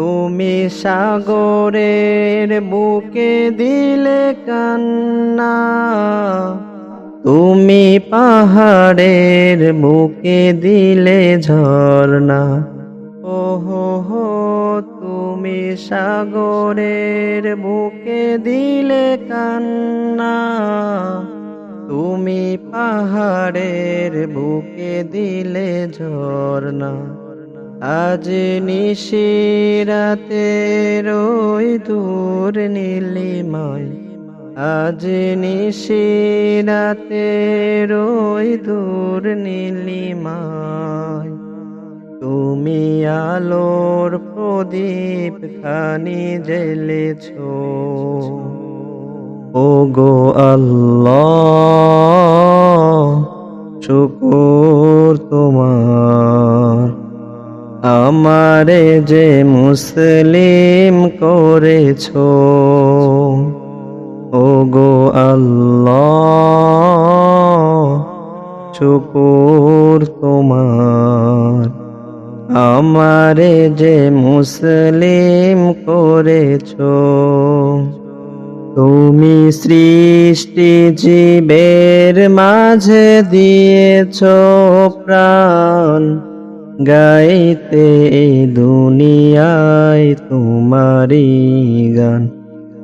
তুমি সাগরের বুকে দিলে কান্না, তুমি পাহাড়ের বুকে দিলে ঝর্ণা। ওহো হো, তুমি সাগরের বুকে দিলে কান্না, তুমি পাহাড়ের বুকে দিলে ঝর্ণা। আজ নিশিরাতে রই দূর নীলিমায়। আজ নিশিরাতে রই দূর নীলিমায়। তুমি আলোর প্রদীপ খানি জ্বেলেছো। ও গো আল্লাহ, শুকুর তোমার আমারে যে মুসলিম করেছ। ও গো আল্লাহ, শুকুর তোমার। আমারে যে মুসলিম করেছ, তুমি সৃষ্টি জীবের মাঝে দিয়েছ প্রাণ। গাইতে দুনিয়ায় তোমারি গান।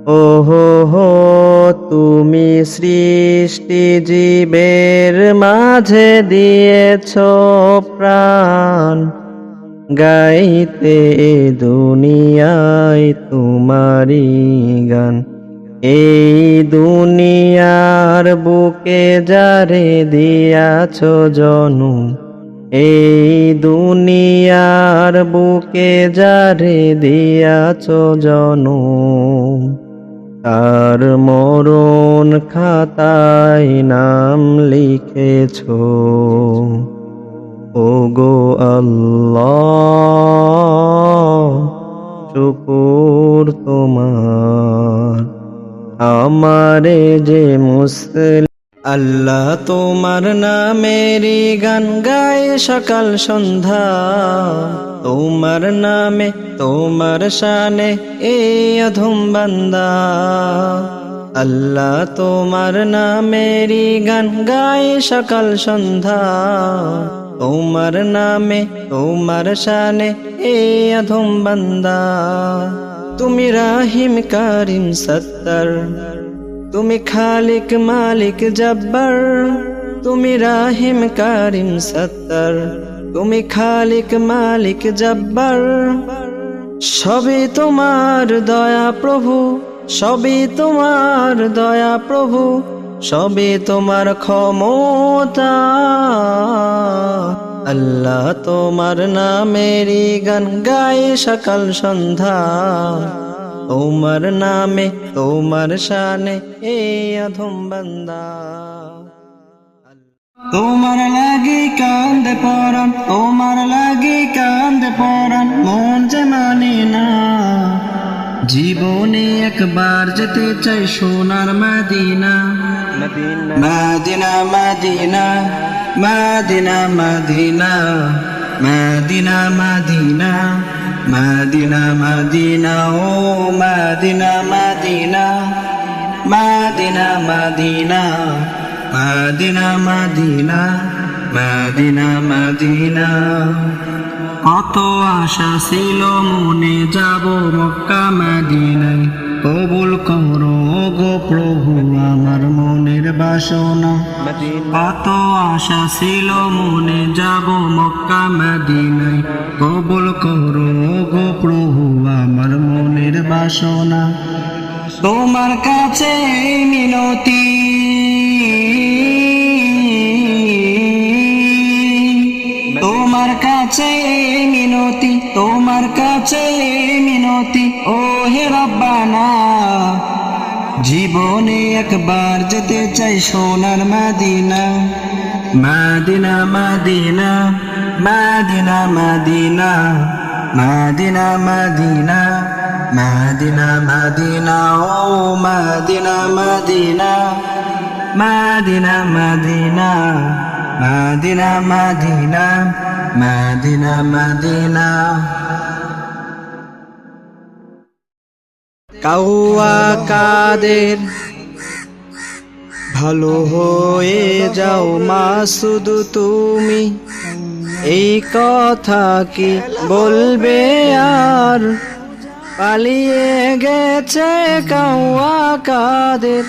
ওহো হো, তুমি সৃষ্টি জীবের মাঝে দিয়েছ প্রাণ। গাইতে দুনিয়ায় তোমারি গান। এই দুনিয়ার বুকে যারে দিয়াছ জনু এই দুনিয়ার বুকে যারে দিয়াছ জনু, তার মরণ খাতায় নাম লিখেছো। ও গো আল্লাহ, শুকুর তোমার। আমারে যে মুসলিম তোমার নামেরই গান গায় সকাল সন্ধ্যা। তোমার নামে, তোমার শানে এই অধম বান্দা। আল্লাহ তোমার নামেরই গান গায় সকাল সন্ধ্যা। তোমার নামে, তোমার শানে এই অধম বান্দা। তুমি রাহিম কারিম সত্তর। তুমি খালিক মালিক জব্বর, তুমি রাহিম কারিম সত্তর, তুমি খালিক মালিক জব্বর। সবই তোমার দয়া প্রভু, সবই তোমার দয়া প্রভু, সবই তোমার ক্ষমতা। আল্লাহ তোমার নামেরই গান গায়ে সকাল সন্ধ্যা। তোমার নামে তোমার শানে এ অধম বান্দা তোমার লাগি কান্দে পরান তোমার লাগি কান্দে পরান মন যে মানে না জীবনে একবার যেতে চাই সোনার মাদিনা মাদিনা মাদিনা মাদিনা মাদিনা মাদিনা মাদিনা মাদিনা মাদিনা, ও মাদিনা মাদিনা মাদিনা মাদিনা মাদিনা মাদিনা মাদিনা মাদিনা। কত আশা ছিল মনে যাব মক্কা, মাদিনায়। কবুল করো গো প্রভু, আমার মনের বাসনা। কত আশা ছিল মনে যাব মক্কা মাদিনায়। কবুল করো গো প্রভু, আমার মনের বাসনা। তোমার কাছে মিনতি। তোমার কাছে মিনতি তোমার কাছে মিনতি ও হে রব্বানা জীবনে একবার যেতে চাই সোনার মাদিনা মাদিনা মাদিনা মাদিনা মাদিনা মাদিনা মাদিনা মাদিনা মাদিনা ও মাদিনা মাদিনা মাদিনা মাদিনা মাদিনা মাদিনা মাদিনা মাদিনা। কাউয়া কাদের, ভালো হয়ে যাও মা, শুধু তুমি। এই কথা কি বলবে আর? পালিয়ে গেছে কাউয়া কাদের।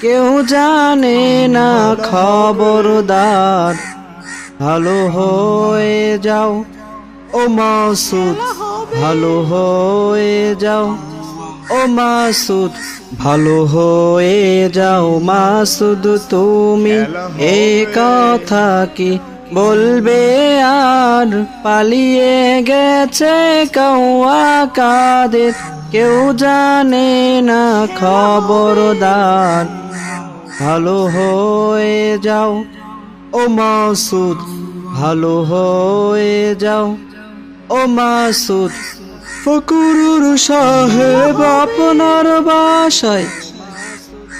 কেউ জানে না খবরদার। ভালো হয়ে যাও ও মাসুদ। ভালো হয়ে যাও ও মাসুদ। ভালো হয়ে যাও মাসুদ তুমি এ কথা কি বলবে? আর পালিয়ে গেছে কৌয়া কাদের কেউ জানে না খবরদার। ভালো হয়ে যাও ও মাসুদ, ভালো হয়ে যাও। ও মাসুদ, ফকুরুর সাহেব আপনার বাসায়।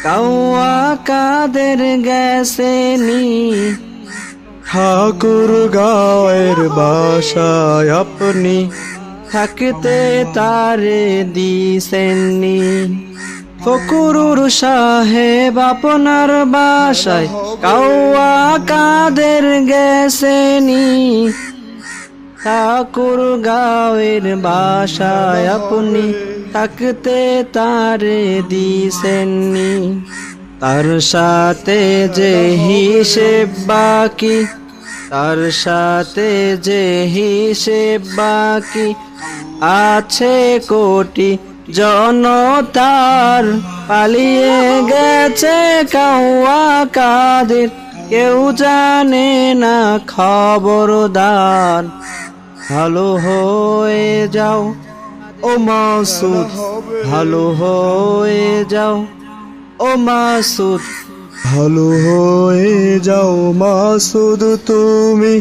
কাউয়া কাদের গেছেনি ঠাকুর গায়ের বাসায় আপনি থাকতে তারে দিছেননি ফকুরুর সাহেব আপনার বাসায়, কাউয়া কাদের গেছেনি? ঠাকুর গাঁয়ের বাসায় আপনি থাকতে তারে দিছেননি। তার সাথে যে হিসেব বাকি, তার সাথে যে হিসেব বাকি, আছে কোটি জনতার পালিয়ে গেছে কাউয়া কাদের। কেউ জানে না খবরদার। ভালো হয়ে যাও ও মাসুদ, ভালো হয়ে যাও ও মাসুদ। ভালো হয়ে যাও মাসুদ, তুমি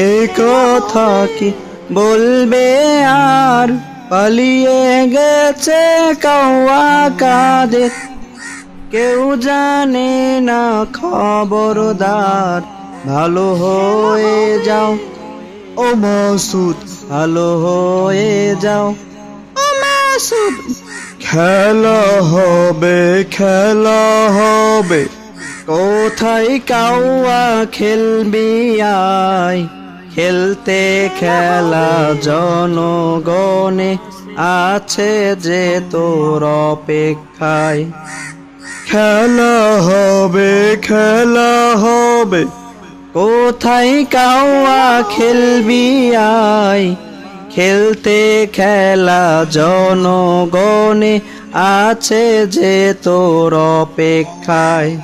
এই কথা কি বলবে আর? পালিয়ে গেছে কাওয়া কাদের কেউ জানে না খবরদার। ভালো হয়ে যাও। ও মাসুদ, ভালো হয়ে যাও। ও মাসুদ। খেলা হবে খেলা হবে। কোথায় কাউয়া খেলবি আয়? খেলতে খেলা জনগণে আছে যে তোর অপেক্ষায়। খেলা হবে খেলা হবে। কোথায় কাওয়া খেলবি আয়? খেলতে খেলা জনগণে আছে যে তোর অপেক্ষায়।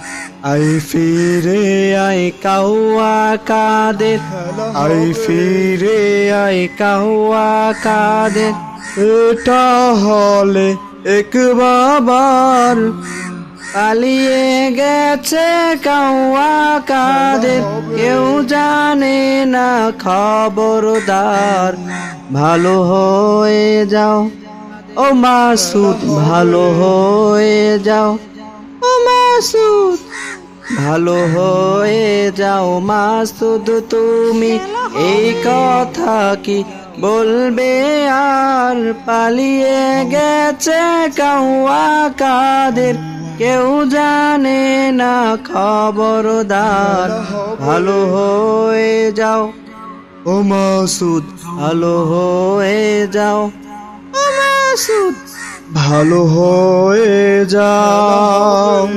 আই ফিরে আই কাউয়া কাদের। আই ফিরে আই কাউয়া কাদের। এটা হলে এক বাবার পালিয়ে গেছে কাউয়া কাদের। কেউ জানে না খবরদার। ভালো হয়ে যাও। ও মাসুদ, ভালো হয়ে যাও। ও মাসুদ ভালো হয়ে যাও মাসুদ তুমি। এই কথা কি বলবে? আর পালিয়ে গেছে কাউয়া কাদের। কেউ জানে না খবরদার। ভালো হয়ে যাও। ও মাসুদ ভালো হয়ে যাও। ও মাসুদ ভালো হয়ে যাও।